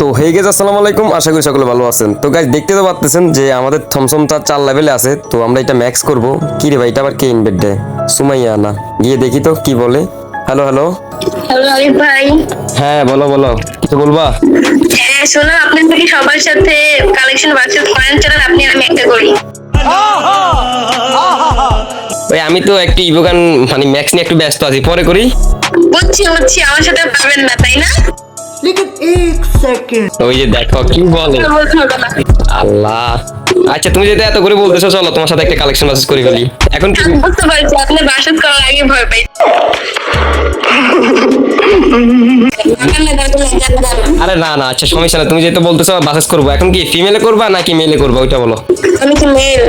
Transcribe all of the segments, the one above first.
তো হয়ে গেছে আসসালামু আলাইকুম। আশা করি সকলে ভালো আছেন। তো গাইজ দেখতে তো পাচ্ছেন যে আমাদের থমসমটা চার লেভেলে আছে। তো আমরা এটা ম্যাক্স করব। কি রে ভাই এটা আবার কে ইনভেট দেয়? সুমাইয়া না। গিয়ে দেখি তো কি বলে। হ্যালো হ্যালো হ্যালো আরিফ ভাই। হ্যাঁ বলো বলো। কিছু বলবা? হ্যাঁ শোনো আপনি নাকি সবার সাথে কালেকশন বার্সেস করেন? চলেন আপনি আমি একটা করি। ওই আমি তো একটু ইভোগান মানে ম্যাক্স নিয়ে একটু ব্যস্ত আছি। পরে করি। বুঝছি বুঝছি। আমার সাথে পাবেন না তাই না? लेकिन एक सेकंड ওই যে দেখো কি বলে বলতে হবে না আল্লাহ আচ্ছা তুমি যেটা এত করে বলতেছো চলো তোমার সাথে একটা কালেকশন বাসেস করে ফেলি এখন কি আমি বুঝতে পারছি আপনি বার্সেস করার আগে ভয় পাই আরে না না আচ্ছা সমস্যা না তুমি যেহেতু বলতেছো বাসেস করবো এখন কি ফিমেলে করবা নাকি মেলে করবা ওইটা বলো আমি কি মেল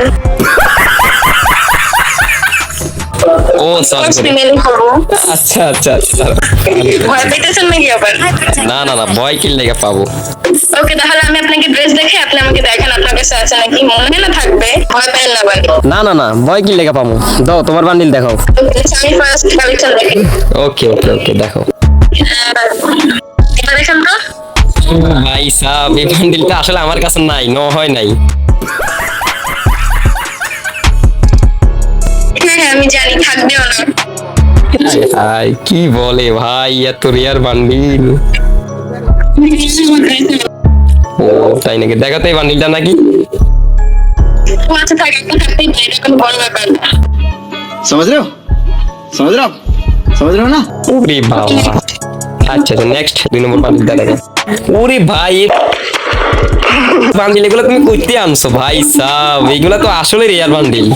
ও আচ্ছা আচ্ছা আচ্ছা ভয় পেতেছেন নাকি আবার? না না না ভয় কি লেগে পাবো। ওকে তাহলে আমি আপনাকে ড্রেস দেখে আপনি আমাকে দেখেন আপনার কাছে আছে নাকি। মনে না থাকবে ভয় পেন না না না না ভয় কি লেগে পাবো। দাও তোমার বান্ডিল দেখাও। আমি ফার্স্ট কালেকশন দেখি। ওকে ওকে ওকে দেখো দেখেন তো। ভাই সাহ এই বান্ডিলটা আসলে আমার কাছে নাই ন হয় নাই। হ্যাঁ হ্যাঁ আমি জানি থাকবেও না ভাই কি বলে ভাই এত রিয়ার বান্ডিল ও তাই নাকি দেখো তো এই বান্ডিলটা নাকি ও আচ্ছা থাক এখন থাকতেই পারে এটা কোনো বড় ব্যাপার না समझ रहे हो समझ रहे हो आप समझ रहे हो ना ওরে বাবা আচ্ছা আচ্ছা নেক্সট দুই নম্বর বান্ডিলটা দেখো ওরে ভাই বান্ডিল এগুলো তুমি কইতে আনছো ভাই সাহ এইগুলা তো আসলে রিয়ার বান্ডিল।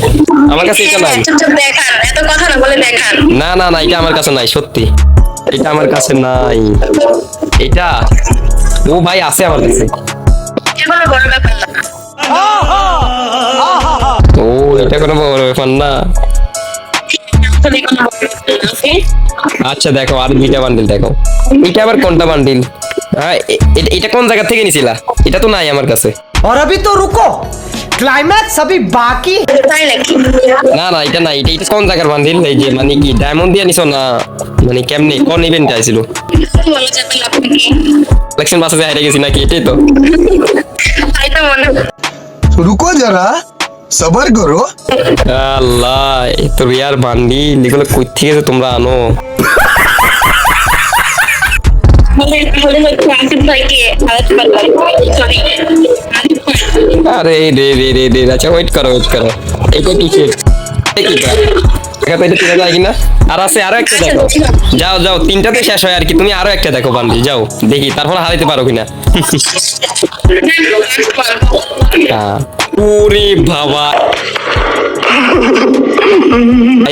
আমার কাছে এটা নাই। দেখান। এত কথা না বলে দেখান। না না না এটা আমার কাছে নাই সত্যি। এটা আমার কাছে নাই। এটা? ও ভাই আছে আমার কাছে। ও এটা কোনো বড় ব্যাপার না। আচ্ছা দেখো আর দুইটা বান্ডিল দেখো এটা আবার কোনটা বান্ডিল হ্যাঁ এ- এ- এটা কোন জায়গা থেকে নিছিলা এটা তো নাই আমার কাছে और अभी तो रुको क्लाइमैक्स अभी बाकी है। তাই নাকি না না এটা নাই এটা এটা কোন জায়গার বান্ডিল এই যে মানে কি ডায়মন্ড দিয়ে নিছো না মানে কেমনি কোন ইভেন্টে আইছিল বলা যাবে না আপনি কি ইলেকশন বাসে হারিয়ে গেছি নাকি এটাই তো তাই তো সবার আল্লাহ তো রিয়ার বান্ডি এগুলো কই থেকে তোমরা আনো? আরে রে রে রে রে আচ্ছা ওয়েট করো ওয়েট করো। এটা দেখা পেলে যায় কিনা আর আছে আরও একটা দেখো। যাও যাও তিনটাতে শেষ হয় আর কি। তুমি আরও একটা দেখো বান্ধি যাও দেখি তারপর হারাইতে পারো কিনা। হ্যাঁ ওরে বাবা।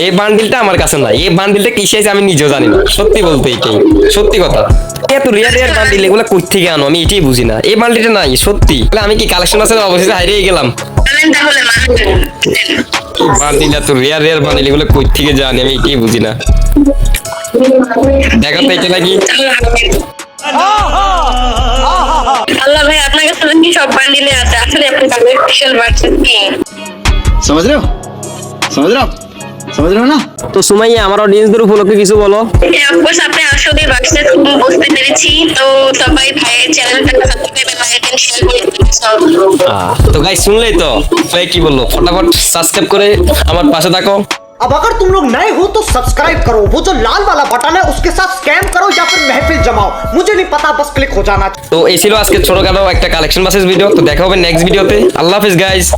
এই বান্ডিলটা আমার কাছে নাই। এই বান্ডিলটা কিসে আছে আমি নিজেও জানি না। সত্যি বলতে এটাই। সত্যি কথা। এত রিয়ার রিয়ার বান্ডিল এগুলো কই থেকে আনো? আমি এটাই বুঝি না। এই বান্ডিলটা নাই সত্যি। তাহলে আমি কি কালেকশন আছে? অবশেষে হারিয়ে গেলাম। বান্ডিল এত রিয়ার রিয়ার বান্ডিল এগুলো কই থেকে জানি? আমি এটাই বুঝি না। দেখো তো এটা নাকি? কাছে নাকি সব বান্ডিলে আছে আসলে আপনি তাহলে স্পেশাল ভার্সেস কি समझ रहे हो समझ रहे हो आप समझ रहे हो ना তো সুমাইয়া আমার অডিয়েন্সদের উপলক্ষে কিছু বলো অফকোর্স আপনি আসলে ভার্সেস বুঝতে পেরেছি তো সবাই ভাইয়ের চ্যানেলটা সাবস্ক্রাইব এবং লাইক এন্ড শেয়ার করে দিন তো গাই শুনলেই তো ভাই কি বললো ফটাফট সাবস্ক্রাইব করে আমার পাশে থাকো अब अगर तुम लोग नए हो तो सब्सक्राइब करो वो जो लाल वाला बटन है उसके साथ स्कैम करो या फिर महफिल जमाओ पता बस क्लिक हो जाना तो इसी आज के छोड़ो गलो एक कलेक्शन बस इस वीडियो तो देखा होगा नेक्स्ट वीडियो पे अल्लाह हाफिज गाइज़